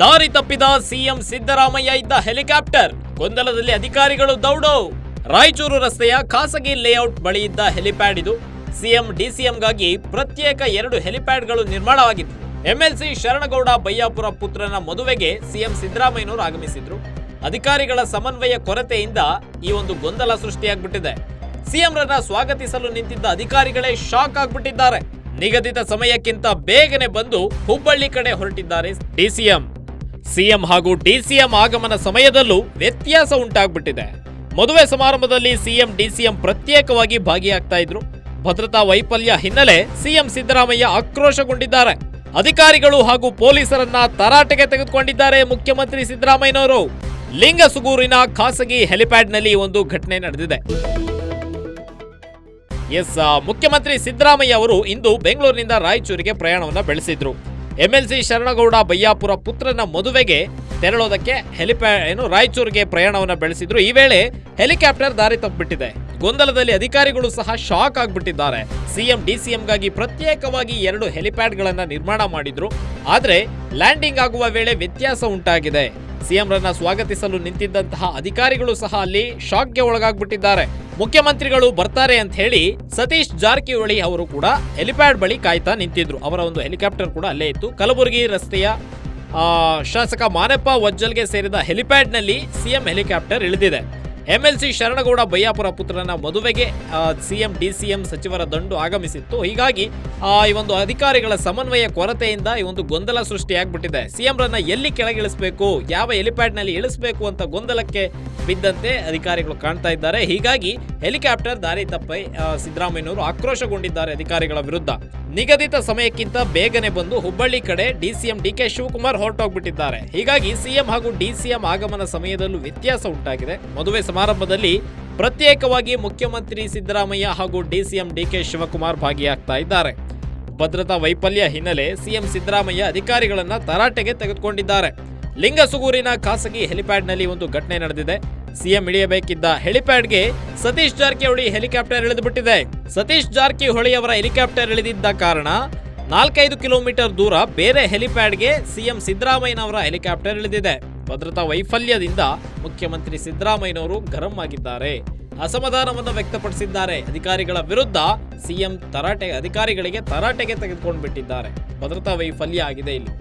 ದಾರಿ ತಪ್ಪಿದ ಸಿಎಂ ಸಿದ್ದರಾಮಯ್ಯ ಇದ್ದ ಹೆಲಿಕಾಪ್ಟರ್. ಗೊಂದಲದಲ್ಲಿ ಅಧಿಕಾರಿಗಳು ದೌಡೋ. ರಾಯಚೂರು ರಸ್ತೆಯ ಖಾಸಗಿ ಲೇಔಟ್ ಬಳಿ ಇದ್ದ ಹೆಲಿಪ್ಯಾಡ್ ಇದು. ಸಿಎಂ, ಡಿಸಿಎಂಗಾಗಿ ಪ್ರತ್ಯೇಕ ಎರಡು ಹೆಲಿಪ್ಯಾಡ್ಗಳು ನಿರ್ಮಾಣವಾಗಿತ್ತು. ಎಂಎಲ್ಸಿ ಶರಣಗೌಡ ಬಯ್ಯಾಪುರ ಪುತ್ರನ ಮದುವೆಗೆ ಸಿಎಂ ಸಿದ್ದರಾಮಯ್ಯನವರು ಆಗಮಿಸಿದ್ರು. ಅಧಿಕಾರಿಗಳ ಸಮನ್ವಯ ಕೊರತೆಯಿಂದ ಈ ಒಂದು ಗೊಂದಲ ಸೃಷ್ಟಿಯಾಗ್ಬಿಟ್ಟಿದೆ. ಸಿಎಂರನ್ನ ಸ್ವಾಗತಿಸಲು ನಿಂತಿದ್ದ ಅಧಿಕಾರಿಗಳೇ ಶಾಕ್ ಆಗ್ಬಿಟ್ಟಿದ್ದಾರೆ. ನಿಗದಿತ ಸಮಯಕ್ಕಿಂತ ಬೇಗನೆ ಬಂದು ಹುಬ್ಬಳ್ಳಿ ಕಡೆ ಹೊರಟಿದ್ದಾರೆ ಡಿಸಿಎಂ. ಸಿಎಂ ಹಾಗೂ ಡಿಸಿಎಂ ಆಗಮನ ಸಮಯದಲ್ಲೂ ವ್ಯತ್ಯಾಸ ಉಂಟಾಗ್ಬಿಟ್ಟಿದೆ. ಮದುವೆ ಸಮಾರಂಭದಲ್ಲಿ ಸಿಎಂ, ಡಿಸಿಎಂ ಪ್ರತ್ಯೇಕವಾಗಿ ಭಾಗಿಯಾಗ್ತಾ ಇದ್ರು. ಭದ್ರತಾ ವೈಫಲ್ಯ ಹಿನ್ನೆಲೆ ಸಿಎಂ ಸಿದ್ದರಾಮಯ್ಯ ಆಕ್ರೋಶಗೊಂಡಿದ್ದಾರೆ. ಅಧಿಕಾರಿಗಳು ಹಾಗೂ ಪೊಲೀಸರನ್ನ ತರಾಟೆಗೆ ತೆಗೆದುಕೊಂಡಿದ್ದಾರೆ ಮುಖ್ಯಮಂತ್ರಿ ಸಿದ್ದರಾಮಯ್ಯನವರು. ಲಿಂಗಸುಗೂರಿನ ಖಾಸಗಿ ಹೆಲಿಪ್ಯಾಡ್ನಲ್ಲಿ ಒಂದು ಘಟನೆ ನಡೆದಿದೆ. ಎಸ್, ಮುಖ್ಯಮಂತ್ರಿ ಸಿದ್ದರಾಮಯ್ಯ ಅವರು ಇಂದು ಬೆಂಗಳೂರಿನಿಂದ ರಾಯಚೂರಿಗೆ ಪ್ರಯಾಣವನ್ನು ಬೆಳೆಸಿದ್ರು. ಎಂಎಲ್ಸಿ ಶರಣಗೌಡ ಬಯ್ಯಾಪುರ ಪುತ್ರನ ಮದುವೆಗೆ ತೆರಳೋದಕ್ಕೆ ಹೆಲಿಪ್ಯಾ ಏನು, ರಾಯಚೂರಿಗೆ ಪ್ರಯಾಣವನ್ನು ಬೆಳೆಸಿದ್ರು. ಈ ವೇಳೆ ಹೆಲಿಕಾಪ್ಟರ್ ದಾರಿ ತಪ್ಪಿಬಿಟ್ಟಿದೆ. ಗೊಂದಲದಲ್ಲಿ ಅಧಿಕಾರಿಗಳು ಸಹ ಶಾಕ್ ಆಗಿಬಿಟ್ಟಿದ್ದಾರೆ. ಸಿಎಂ ಡಿಸಿಎಂಗಾಗಿ ಪ್ರತ್ಯೇಕವಾಗಿ ಎರಡು ಹೆಲಿಪ್ಯಾಡ್ಗಳನ್ನ ನಿರ್ಮಾಣ ಮಾಡಿದ್ರು. ಆದರೆ ಲ್ಯಾಂಡಿಂಗ್ ಆಗುವ ವೇಳೆ ವ್ಯತ್ಯಾಸ ಉಂಟಾಗಿದೆ. ಸಿಎಂರನ್ನ ಸ್ವಾಗತಿಸಲು ನಿಂತಿದ್ದಂತಹ ಅಧಿಕಾರಿಗಳು ಸಹ ಅಲ್ಲಿ ಶಾಕ್ಗೆ ಒಳಗಾಗ್ಬಿಟ್ಟಿದ್ದಾರೆ. ಮುಖ್ಯಮಂತ್ರಿಗಳು ಬರ್ತಾರೆ ಅಂತ ಹೇಳಿ ಸತೀಶ್ ಜಾರಕಿಹೊಳಿ ಅವರು ಕೂಡ ಹೆಲಿಪ್ಯಾಡ್ ಬಳಿ ಕಾಯ್ತಾ ನಿಂತಿದ್ರು. ಅವರ ಒಂದು ಹೆಲಿಕಾಪ್ಟರ್ ಕೂಡ ಅಲ್ಲೇ ಇತ್ತು. ಕಲಬುರಗಿ ರಸ್ತೆಯ ಶಾಸಕ ಮಾನಪ್ಪ ವಜ್ಜಲ್ಗೆ ಸೇರಿದ ಹೆಲಿಪ್ಯಾಡ್ನಲ್ಲಿ ಸಿಎಂ ಹೆಲಿಕಾಪ್ಟರ್ ಇಳಿದಿದೆ. ಎಂಎಲ್ಸಿ ಶರಣಗೌಡ ಬಯ್ಯಾಪುರ ಪುತ್ರನ ಮದುವೆಗೆ ಸಿಎಂ ಡಿಸಿಎಂ ಸಚಿವರ ದಂಡು ಆಗಮಿಸಿತ್ತು. ಹೀಗಾಗಿ ಆ, ಈ ಒಂದು ಅಧಿಕಾರಿಗಳ ಸಮನ್ವಯ ಕೊರತೆಯಿಂದ ಈ ಒಂದು ಗೊಂದಲ ಸೃಷ್ಟಿಯಾಗ್ಬಿಟ್ಟಿದೆ. ಸಿಎಂರನ್ನ ಎಲ್ಲಿ ಕೆಳಗಿಳಿಸಬೇಕು ಯಾವ ಹೆಲಿಪ್ಯಾಡ್ನಲ್ಲಿ ಇಳಿಸಬೇಕು ಅಂತ ಗೊಂದಲಕ್ಕೆ ಬಿದ್ದಂತೆ ಅಧಿಕಾರಿಗಳು ಕಾಣ್ತಾ ಇದ್ದಾರೆ. ಹೀಗಾಗಿ ಹೆಲಿಕಾಪ್ಟರ್ ದಾರಿ ತಪ್ಪೈ ಸಿದ್ದರಾಮಯ್ಯನವರು ಆಕ್ರೋಶಗೊಂಡಿದ್ದಾರೆ ಅಧಿಕಾರಿಗಳ ವಿರುದ್ಧ. ನಿಗದಿತ ಸಮಯಕ್ಕಿಂತ ಬೇಗನೆ ಬಂದು ಹುಬ್ಬಳ್ಳಿ ಕಡೆ ಡಿಸಿಎಂ ಡಿಕೆ ಶಿವಕುಮಾರ್ ಹೊರಟೋಗ್ಬಿಟ್ಟಿದ್ದಾರೆ. ಹೀಗಾಗಿ ಸಿಎಂ ಹಾಗೂ ಡಿಸಿಎಂ ಆಗಮನ ಸಮಯದಲ್ಲೂ ವ್ಯತ್ಯಾಸ ಉಂಟಾಗಿದೆ. ಮದುವೆ ಸಮಾರಂಭದಲ್ಲಿ ಪ್ರತ್ಯೇಕವಾಗಿ ಮುಖ್ಯಮಂತ್ರಿ ಸಿದ್ದರಾಮಯ್ಯ ಹಾಗೂ ಡಿಸಿಎಂ ಡಿಕೆ ಶಿವಕುಮಾರ್ ಭಾಗಿಯಾಗ್ತಾ ಇದ್ದಾರೆ. ಭದ್ರತಾ ವೈಫಲ್ಯ ಹಿನ್ನೆಲೆ ಸಿಎಂ ಸಿದ್ದರಾಮಯ್ಯ ಅಧಿಕಾರಿಗಳನ್ನ ತರಾಟೆಗೆ ತೆಗೆದುಕೊಂಡಿದ್ದಾರೆ. ಲಿಂಗಸುಗೂರಿನ ಖಾಸಗಿ ಹೆಲಿಪ್ಯಾಡ್ನಲ್ಲಿ ಒಂದು ಘಟನೆ ನಡೆದಿದೆ. ಸಿಎಂ ಇಳಿಯಬೇಕಿದ್ದ ಹೆಲಿಪ್ಯಾಡ್ಗೆ ಸತೀಶ್ ಜಾರಕಿಹೊಳಿ ಹೆಲಿಕಾಪ್ಟರ್ ಇಳಿದುಬಿಟ್ಟಿದೆ. ಸತೀಶ್ ಜಾರಕಿಹೊಳಿ ಅವರ ಹೆಲಿಕಾಪ್ಟರ್ ಇಳಿದಿದ್ದ ಕಾರಣ ನಾಲ್ಕೈದು ಕಿಲೋಮೀಟರ್ ದೂರ ಬೇರೆ ಹೆಲಿಪ್ಯಾಡ್ಗೆ ಸಿಎಂ ಸಿದ್ದರಾಮಯ್ಯನವರ ಹೆಲಿಕಾಪ್ಟರ್ ಇಳಿದಿದೆ. ಭದ್ರತಾ ವೈಫಲ್ಯದಿಂದ ಮುಖ್ಯಮಂತ್ರಿ ಸಿದ್ದರಾಮಯ್ಯನವರು ಗರಂ ಆಗಿದ್ದಾರೆ ಅಸಮಾಧಾನವನ್ನು ವ್ಯಕ್ತಪಡಿಸಿದ್ದಾರೆ. ಅಧಿಕಾರಿಗಳ ವಿರುದ್ಧ ಸಿಎಂ ತರಾಟೆ, ಅಧಿಕಾರಿಗಳಿಗೆ ತರಾಟೆಗೆ ತೆಗೆದುಕೊಂಡು ಬಿಟ್ಟಿದ್ದಾರೆ ಭದ್ರತಾ ವೈಫಲ್ಯ ಆಗಿದೆ ಇಲ್ಲಿ.